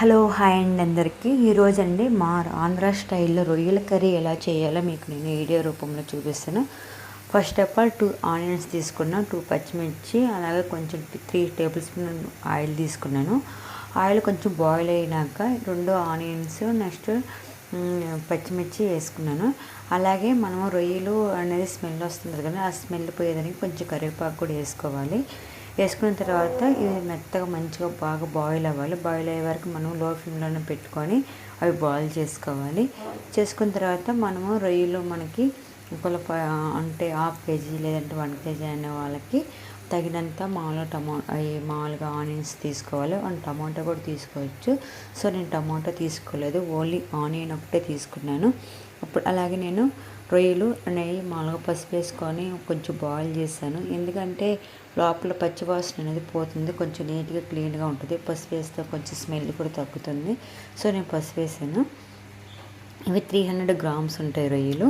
Hello hi అండి అందరికీ. ఈరోజండి మా ఆంధ్ర స్టైల్లో రొయ్యల కర్రీ ఎలా చేయాలో మీకు నేను వీడియో రూపంలో చూపిస్తాను. First of all two onions తీసుకున్నా టూ పచ్చిమిర్చి అలాగే కొంచెం త్రీ టేబుల్ స్పూన్ ఆయిల్ తీసుకున్నాను. ఆయిల్ కొంచెం బాయిల్ అయినాక రెండు ఆనియన్స్ నెక్స్ట్ పచ్చిమిర్చి వేసుకున్నాను. అలాగే మనం రొయ్యలు అనేది స్మెల్ వస్తుంది కదా ఆ స్మెల్ పోయేదానికి కొంచెం కరివేపాకు కూడా వేసుకోవాలి. వేసుకున్న తర్వాత ఇది మెత్తగా మంచిగా బాగా బాయిల్ అవ్వాలి. బాయిల్ అయ్యే వరకు మనం లో ఫ్లేమ్లోనే పెట్టుకొని అవి బాయిల్ చేసుకోవాలి. చేసుకున్న తర్వాత మనము రొయ్యలు మనకి ఒకవేళ అంటే హాఫ్ కేజీ లేదంటే వన్ కేజీ అనే వాళ్ళకి తగినంత మామూలుగా టమా అవి మామూలుగా ఆనియన్స్ తీసుకోవాలి. అండ్ టమాటా కూడా తీసుకోవచ్చు. సో నేను టమాటా తీసుకోలేదు. ఓన్లీ ఆనియన్ ఒకటే తీసుకున్నాను. అప్పుడు అలాగే నేను రొయ్యలు అనేవి మామూలుగా పసుపు వేసుకొని కొంచెం బాయిల్ చేశాను. ఎందుకంటే లోపల పచ్చివాసన అనేది పోతుంది. కొంచెం నీట్గా క్లీన్గా ఉంటుంది. పసుపు వేస్తే కొంచెం స్మెల్ కూడా తగ్గుతుంది. సో నేను పసుపు వేసాను. ఇవి త్రీ హండ్రెడ్ గ్రామ్స్ ఉంటాయి రొయ్యలు.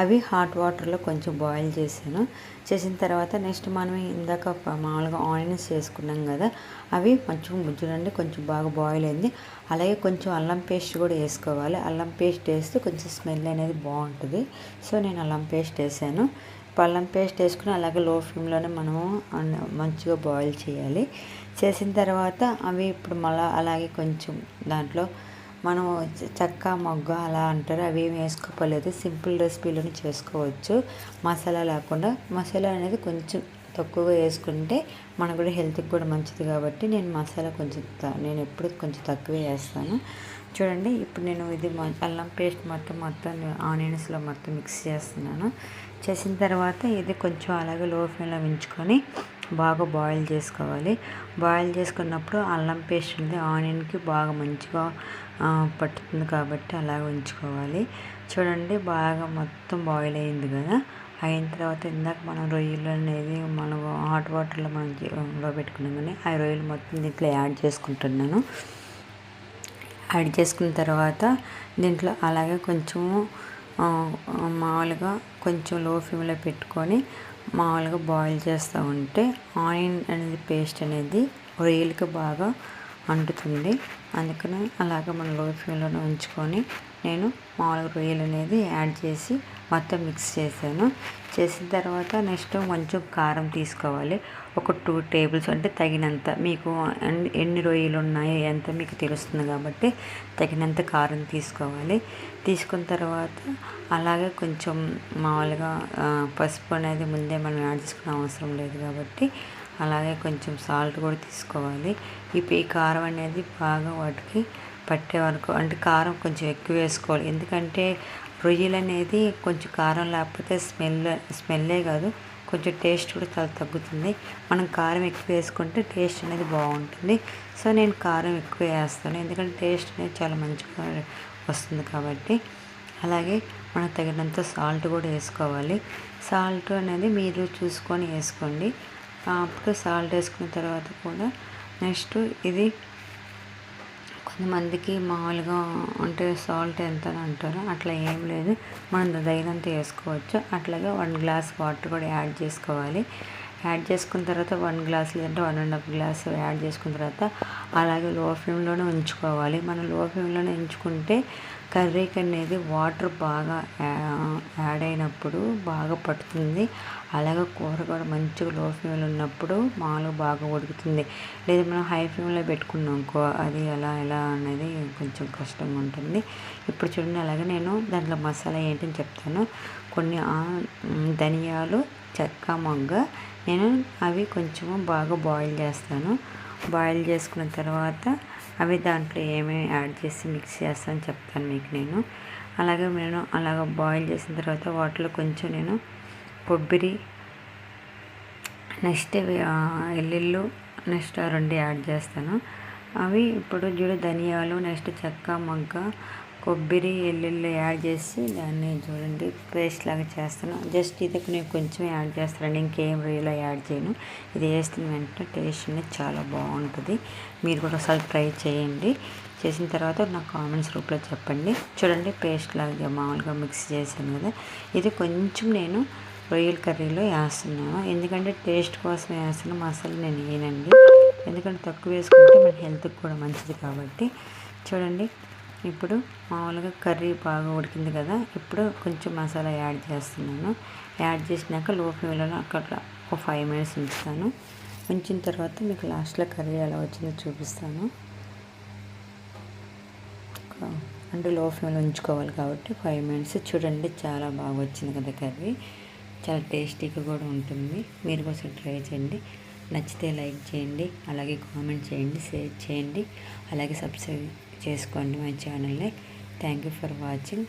అవి హాట్ వాటర్లో కొంచెం బాయిల్ చేశాను. చేసిన తర్వాత నెక్స్ట్ మనం ఇందాక మామూలుగా ఆనియన్స్ చేసుకున్నాం కదా అవి కొంచెం గుజ్జులండి కొంచెం బాగా బాయిల్ అయింది. అలాగే కొంచెం అల్లం పేస్ట్ కూడా వేసుకోవాలి. అల్లం పేస్ట్ వేస్తే కొంచెం స్మెల్ అనేది బాగుంటుంది. సో నేను అల్లం పేస్ట్ వేసాను. అల్లం పేస్ట్ వేసుకుని అలాగే లో ఫ్లేమ్లోనే మనము మంచిగా బాయిల్ చేయాలి. చేసిన తర్వాత అవి ఇప్పుడు మళ్ళీ అలాగే కొంచెం దాంట్లో మనం చక్క మొగ్గ అలా అంటారు. అవి ఏమి వేసుకోలేదు సింపుల్ రెసిపీలను చేసుకోవచ్చు. మసాలా లేకుండా మసాలా అనేది కొంచెం తక్కువగా వేసుకుంటే మనకు కూడా హెల్త్కి కూడా మంచిది కాబట్టి నేను మసాలా కొంచెం నేను ఎప్పుడు కొంచెం తక్కువే వేస్తాను. చూడండి ఇప్పుడు నేను ఇది అల్లం పేస్ట్ మొత్తం మొత్తం ఆనియన్స్లో మొత్తం మిక్స్ చేస్తున్నాను. చేసిన తర్వాత ఇది కొంచెం అలాగే లో ఫ్లేమ్లో ఉంచుకొని బాగా బాయిల్ చేసుకోవాలి. బాయిల్ చేసుకున్నప్పుడు అల్లం పేస్ట్ ఉంది. ఆనియన్కి బాగా మంచిగా పట్టుతుంది కాబట్టి అలాగ ఉంచుకోవాలి. చూడండి బాగా మొత్తం బాయిల్ అయింది కదా. అయిన తర్వాత ఇందాక మనం రొయ్యలు అనేది మనం హాట్ వాటర్లో మనం పెట్టుకున్నాం కానీ ఆ రొయ్యలు మొత్తం దీంట్లో యాడ్ చేసుకుంటున్నాను. యాడ్ చేసుకున్న తర్వాత దీంట్లో అలాగే కొంచెము మామూలుగా కొంచెం లో ఫ్లేమ్లో పెట్టుకొని మామూలుగా బాయిల్ చేస్తూ ఉంటే ఆనియన్ అనేది పేస్ట్ అనేది రొయ్యలకి బాగా అంటుతుంది. అందుకని అలాగే మనం లో ఫ్లేమ్లోనే ఉంచుకొని నేను మామూలుగా రొయ్యలు అనేది యాడ్ చేసి మొత్తం మిక్స్ చేశాను. చేసిన తర్వాత నెక్స్ట్ కొంచెం కారం తీసుకోవాలి. ఒక టూ టేబుల్స్ అంటే తగినంత మీకు ఎన్ని రొయ్యలు ఉన్నాయో ఎంత మీకు తెలుస్తుంది కాబట్టి తగినంత కారం తీసుకోవాలి. తీసుకున్న తర్వాత అలాగే కొంచెం మామూలుగా పసుపు అనేది ముందే మనం యాడ్ చేసుకునే అవసరం లేదు కాబట్టి అలాగే కొంచెం సాల్ట్ కూడా తీసుకోవాలి. ఇప్పుడు ఈ కారం అనేది బాగా వాటికి పట్టే వరకు అంటే కారం కొంచెం ఎక్కువ వేసుకోవాలి. ఎందుకంటే రొయ్యలు అనేది కొంచెం కారం లేకపోతే స్మెల్ స్మెల్లే కాదు. కొంచెం టేస్ట్ కూడా చాలా తగ్గుతుంది. మనం కారం ఎక్కువ వేసుకుంటే టేస్ట్ అనేది బాగుంటుంది. సో నేను కారం ఎక్కువ వేస్తాను. ఎందుకంటే టేస్ట్ అనేది చాలా మంచిగా వస్తుంది కాబట్టి. అలాగే మనం తగినంత సాల్ట్ కూడా వేసుకోవాలి. సాల్ట్ అనేది మీరు చూసుకొని వేసుకోండి. అప్పుడు సాల్ట్ వేసుకున్న తర్వాత కూడా నెక్స్ట్ ఇది కొంతమందికి మామూలుగా అంటే సాల్ట్ ఎంత అని అంటారు. అట్లా ఏం లేదు. మనం తగినంత వేసుకోవచ్చు. అట్లాగే వన్ గ్లాస్ వాటర్ కూడా యాడ్ చేసుకోవాలి. యాడ్ చేసుకున్న తర్వాత వన్ గ్లాస్ లేదంటే one and half glass add చేసుకున్న తర్వాత అలాగే లో ఫ్లేమ్లోనే ఉంచుకోవాలి. మనం లో ఫ్లేమ్లోనే ఉంచుకుంటే కర్రీకి అనేది వాటర్ బాగా యాడ్ అయినప్పుడు బాగా పడుతుంది. అలాగే కూర కూడా మంచిగా లో ఫ్లేమ్లో ఉన్నప్పుడు మామూలుగా బాగా ఉడుకుతుంది. లేదా మనం హై ఫ్లేమ్లో పెట్టుకున్నాం అనుకో అది ఎలా ఎలా అనేది కొంచెం కష్టంగా ఉంటుంది. ఇప్పుడు చూడండి అలాగే నేను దాంట్లో మసాలా ఏంటని చెప్తాను. కొన్ని ధనియాలు చెక్క మొగ్గ నేను అవి కొంచెము బాగా బాయిల్ చేస్తాను. బాయిల్ చేసుకున్న తర్వాత అవి దాంట్లో ఏమేమి యాడ్ చేసి మిక్స్ చేస్తాను చెప్తాను మీకు నేను. అలాగే నేను అలాగ బాయిల్ చేసిన తర్వాత వాటిలో కొంచెం నేను కొబ్బరి నెక్స్ట్ ఎల్లుళ్ళు నెక్స్ట్ రెండు యాడ్ చేస్తాను. అవి ఇప్పుడు చూడు ధనియాలు నెక్స్ట్ చెక్క మొగ్గ కొబ్బరి ఎల్లుల్లి యాడ్ చేసి దాన్ని చూడండి పేస్ట్ లాగా చేస్తాను. జస్ట్ ఇది నేను కొంచెం యాడ్ చేస్తాను ఇంకేం రియలో యాడ్ చేయను. ఇది వేస్తున్న వెంటనే టేస్ట్ అనేది చాలా బాగుంటుంది. మీరు కూడా ఒకసారి ట్రై చేయండి. చేసిన తర్వాత నాకు కామెంట్స్ రూపంలో చెప్పండి. చూడండి పేస్ట్ లాగా మామూలుగా మిక్స్ చేశాను కదా. ఇది కొంచెం నేను రొయ్యల కర్రీలో వేస్తున్నాను. ఎందుకంటే టేస్ట్ కోసం వేస్తున్న మసాలా నేను వేయనండి. ఎందుకంటే తక్కువ వేసుకుంటే మన హెల్త్కి కూడా మంచిది కాబట్టి. చూడండి ఇప్పుడు మామూలుగా కర్రీ బాగా ఉడికింది కదా ఇప్పుడు కొంచెం మసాలా యాడ్ చేస్తున్నాను. యాడ్ చేసినాక లో ఫ్లేమ్లో అక్కడ ఒక ఫైవ్ మినిట్స్ ఉంచుతాను. ఉంచిన తర్వాత మీకు లాస్ట్లో కర్రీ ఎలా వచ్చిందో చూపిస్తాను. అంటే లో ఫ్లేమ్లో ఉంచుకోవాలి కాబట్టి ఫైవ్ మినిట్స్. చూడండి చాలా బాగా వచ్చింది కదా కర్రీ. చాలా టేస్టీగా కూడా ఉంటుంది. మీరు కోసం ట్రై చేయండి. నచ్చితే లైక్ చేయండి. అలాగే కామెంట్ చేయండి షేర్ చేయండి. అలాగే సబ్స్క్రైబ్ చేసుకోండి మా ఛానల్ని. Thank you for watching